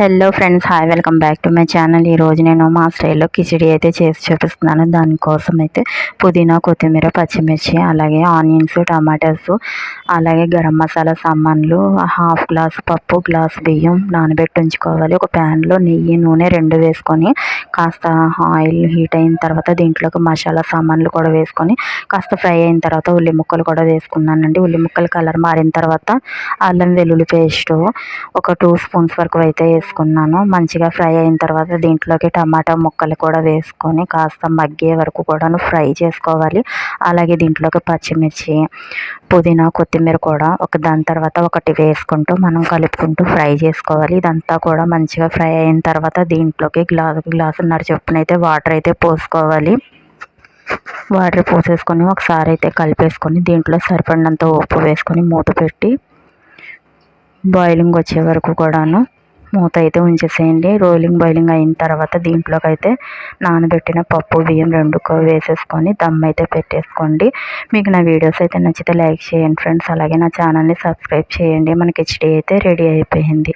Hello friends hi welcome back to my channel. ఈరోజు నేను మా స్టైల్లో కిచిడి అయితే చేసి చూపిస్తున్నాను. దానికోసం అయితే పుదీనా కొత్తిమీర పచ్చిమిర్చి అలాగే ఆనియన్స్ టమాటాస్ అలాగే గరం మసాలా సామాన్లు హాఫ్ గ్లాస్ పప్పు గ్లాస్ బియ్యం నానబెట్టి ఉంచుకోవాలి ఒక ప్యాన్లో నెయ్యి నూనె రెండు వేసుకొని కాస్త ఆయిల్ హీట్ అయిన తర్వాత దీంట్లోకి మసాలా సామాన్లు కూడా వేసుకొని కాస్త ఫ్రై అయిన తర్వాత ఉల్లి ముక్కలు కూడా వేసుకున్నానండి. ఉల్లి ముక్కలు కలర్ మారిన తర్వాత అల్లం వెల్లుల్లి పేస్ట్ ఒక టూ స్పూన్స్ వరకు అయితే వేసుకున్నాను. మంచిగా ఫ్రై అయిన తర్వాత దీంట్లోకి టమాటా ముక్కలు కూడా వేసుకొని కాస్త మగ్గే వరకు కూడాను ఫ్రై చేసుకోవాలి. అలాగే దీంట్లోకి పచ్చిమిర్చి పుదీనా కొత్తిమీర కూడా ఒక దాని తర్వాత ఒకటి వేసుకుంటూ మనం కలుపుకుంటూ ఫ్రై చేసుకోవాలి. ఇదంతా కూడా మంచిగా ఫ్రై అయిన తర్వాత దీంట్లోకి గ్లాసు గ్లాసున్నర చొప్పున అయితే వాటర్ అయితే పోసుకోవాలి. వాటర్ పోసేసుకొని ఒకసారి అయితే కలిపేసుకొని దీంట్లో సరిపడినంత ఉప్పు వేసుకొని మూత పెట్టి బాయిలింగ్ వచ్చే వరకు కూడాను మూత అయితే ఉంచేసేయండి. రోలింగ్ బాయిలింగ్ అయిన తర్వాత దీంట్లోకి అయితే నానబెట్టిన పప్పు బియ్యం రెండు వేసేసుకొని దమ్ అయితే పెట్టేసుకోండి. మీకు నా వీడియోస్ అయితే నచ్చితే లైక్ చేయండి ఫ్రెండ్స్. అలాగే నా ఛానల్ని సబ్స్క్రైబ్ చేయండి. మన హెచ్డీ అయితే రెడీ అయిపోయింది.